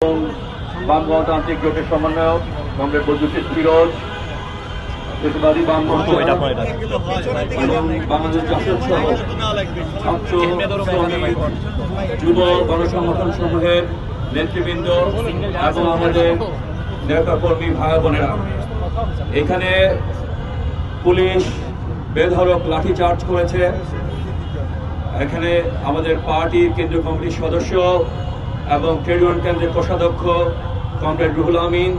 এবং বাম গণতান্ত্রিক জোটের সমন্বয়ক কমরেড বৈদ্যুতিক ফিরোজ দেশবাদী বাম বাংলাদেশ জাতীয় ছাত্র যুব গণসংগঠন সমূহের নেতৃবৃন্দ এবং আমাদের নেতা কর্মী ভাই বোনেরা। এখানে পুলিশ বেধরক লাঠিচার্জ করেছে। এখানে আমাদের পার্টির কেন্দ্রীয় কমিটির সদস্য এবং ট্রেড ইউনিয়ন কেন্দ্রের কোষাধ্যক্ষ কমরেড রুহুল আমিন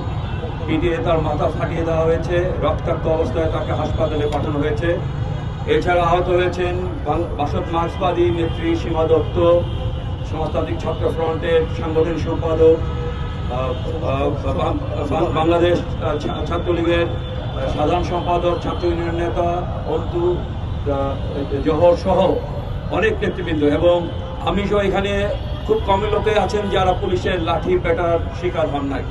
পিটিয়ে তার মাথা ফাটিয়ে দেওয়া হয়েছে, রক্তাক্ত অবস্থায় তাকে হাসপাতালে পাঠানো হয়েছে। এছাড়া আহত হয়েছেন বাং- বাসদ মার্ক্সবাদী নেত্রী সীমা দত্ত, সমাজতান্ত্রিক ছাত্র ফ্রন্টের সাংগঠনিক সম্পাদক বাংলাদেশ ছাত্রলীগের সাধারণ সম্পাদক, ছাত্র ইউনিয়ন নেতা, অন্তু জহর সহ অনেক নেতৃবৃন্দ এবং আমি সহ এখানে খুব কম লোকে আছেন যারা পুলিশের লাঠি পেটার শিকার হন নাই।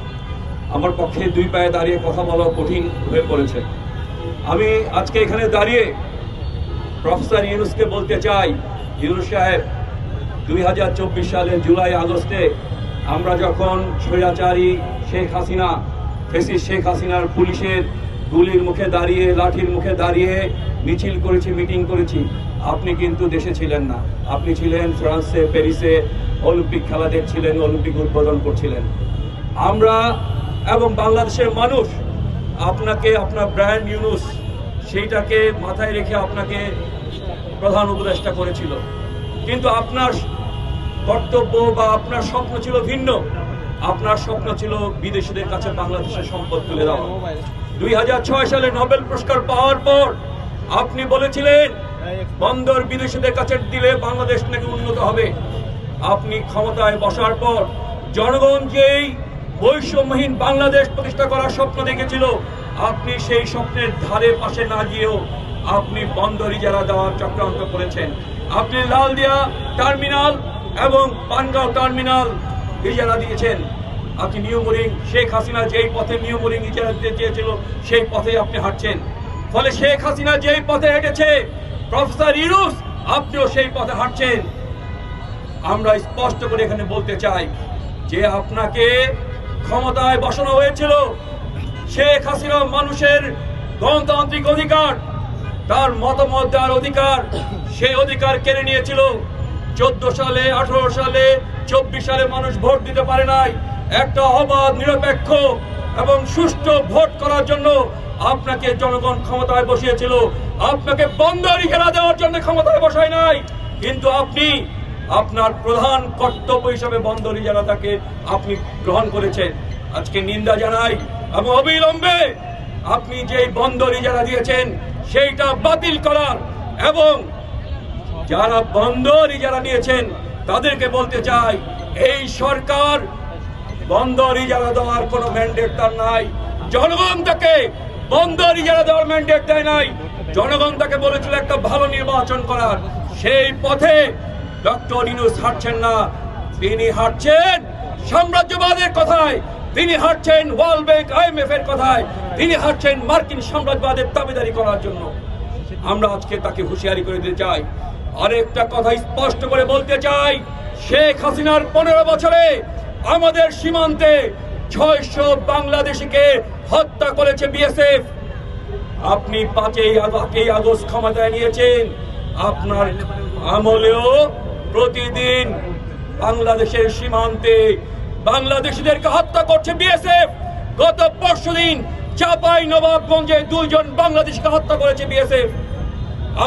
আমার পক্ষে দুই পায়ে দাঁড়িয়ে কথা বলা কঠিন হয়ে পড়েছে। আমি আজকে এখানে দাঁড়িয়ে প্রফেসর ইউনুসকে বলতে চাই, ইউনুস সাহেব, দুই হাজার চব্বিশ সালের জুলাই আগস্টে আমরা যখন স্বৈরাচারী শেখ হাসিনা, ফেসিস শেখ হাসিনার পুলিশের গুলির মুখে দাঁড়িয়ে, লাঠির মুখে দাঁড়িয়ে মিছিল করেছি, মিটিং করেছি। আপনি কিন্তু দেশে ছিলেন না। আপনি ছিলেন ফ্রান্সে, প্যারিসে অলিম্পিক খেলা দেখছিলেন, অলিম্পিক উদ্বোধন করছিলেন। আমরা এবং বাংলাদেশের মানুষ, আপনাকে, আপনার ব্র্যান্ড ইউনুস, সেইটাকে মাথায় রেখে আপনাকে প্রধান উপদেষ্টা করেছিল। কিন্তু আপনার কর্তব্য বা আপনার স্বপ্ন ছিল ভিন্ন। আপনার স্বপ্ন ছিল বিদেশিদের কাছে বাংলাদেশের সম্পদ তুলে দেওয়া। দুই হাজার ছয় সালে নোবেল পুরস্কার পাওয়ার পর আপনি বলেছিলেন, বন্দর বিদেশিদের কাছে দিলে বাংলাদেশ নাকি উন্নত হবে। আপনি ক্ষমতায় বসার পর জনগণ যেই বৈষম্যহীন বাংলাদেশ প্রতিষ্ঠা করার স্বপ্ন দেখেছিল, আপনি সেই স্বপ্নের ধারে পাশে না গিয়েও আপনি বন্দর ইজারা দেওয়ার চক্রান্ত করেছেন। আপনি লালদিয়া টার্মিনাল এবং পানগাঁও টার্মিনাল ইজারা দিয়েছেন। আপনি নিয়মরিং শেখ হাসিনা যেই পথে নিয়মরিং ইজারা দিতে চেয়েছিল, সেই পথে আপনি হাঁটছেন। ফলে শেখ হাসিনা যেই পথে হেঁটেছে, প্রফেসর ইউনুস, আপনিও সেই পথে হাঁটছেন। আমরা স্পষ্ট করে এখানে বলতে চাই যে আপনাকে ক্ষমতায় বসানো হয়েছিল শেখ হাসিনা মানুষের গণতান্ত্রিক অধিকার, তার মতামত দেওয়ার অধিকার। সেই অধিকার কেড়ে নিয়েছিল। চোদ্দ সালে, আঠারো সালে, চব্বিশ সালে মানুষ ভোট দিতে পারে নাই। একটা অবাধ, নিরপেক্ষ এবং সুষ্ঠু ভোট করার জন্য আপনাকে জনগণ ক্ষমতায় বসিয়েছিল। আপনাকে বন্দর ইজারা দেওয়ার জন্য ক্ষমতায় বসায় নাই। কিন্তু আপনি আপনার প্রধান কর্তব্য হিসাবে বন্দর ইজারাটাকে আপনি গ্রহণ করেছেন, আজকে নিন্দা জানাই এবং অবিলম্বে আপনি যে বন্দর ইজারা দিয়েছেন, সেইটা বাতিল করার এবং যারা বন্দর ইজারা নিয়েছেন, তাদেরকে বলতে চাই, এই সরকার বন্দর ইজারা দেওয়ার কোনো ম্যান্ডেট তার নাই। জনগণ তাকে বন্দর ইজারা দেওয়ার ম্যান্ডেট দেয় নাই। জনগণ তাকে বলেছিল একটা ভালো নির্বাচন করার। সেই পথে ডক্টর ইনুস হাঁটছেন না। তিনি হাঁটছেন সাম্রাজ্যবাদের কথায়। তিনি হাঁটছেন ওয়ার্ল্ড ব্যাংক আইএমএফ এর কথায়। তিনি হাঁটছেন মার্কিন সাম্রাজ্যবাদের দাবিদারি করার জন্য। আমরা আজকে তাকে হুঁশিয়ারি করে দিতে চাই। আরেকটা কথা স্পষ্ট করে বলতে চাই, শেখ হাসিনার পনেরো বছরে আমাদের সীমান্তে ছয়শো বাংলাদেশিকে হত্যা করেছে বিএসএফ। আপনি পাঁচই পাঁচই আগস্ট ক্ষমতায় নিয়েছেন। আপনার আমলেও প্রতিদিন বাংলাদেশের সীমান্তে বাংলাদেশিদেরকে হত্যা করছে বিএসএফ। গত পরশুদিন চাপাই নবাবগঞ্জে দুইজন বাংলাদেশকে হত্যা করেছে বিএসএফ।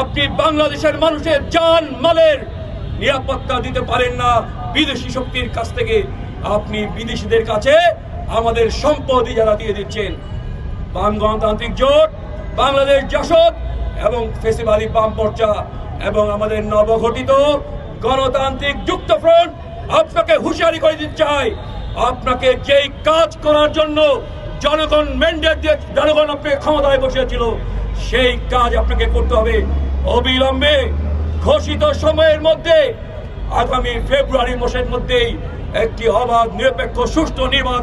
আপনি বাংলাদেশের মানুষের জান মালের নিরাপত্তা দিতে পারেন না বিদেশি শক্তির কাছ থেকে। আপনি বিদেশিদের কাছে আমাদের সম্পদ যারা দিয়ে দিচ্ছেন। বাম গণতান্ত্রিক জোট, বাংলাদেশ জাসদ এবং ফেসিবাদী বাম মোর্চা এবং আমাদের নবগঠিত গণতান্ত্রিক যুক্ত ফ্রন্ট আপনাকে হুঁশিয়ারি করে দিতে চাই। আপনাকে যেই কাজ করার জন্য জনগণ ম্যান্ডেট দিয়ে, জনগণ আপনাকে ক্ষমতায় বসিয়েছিল, সেই কাজ আপনাকে করতে হবে। অবিলম্বে ঘোষিত সময়ের মধ্যে, আগামী ফেব্রুয়ারি মাসের মধ্যেই একটি অবাধ, নিরপেক্ষ, সুষ্ঠু নির্বাচন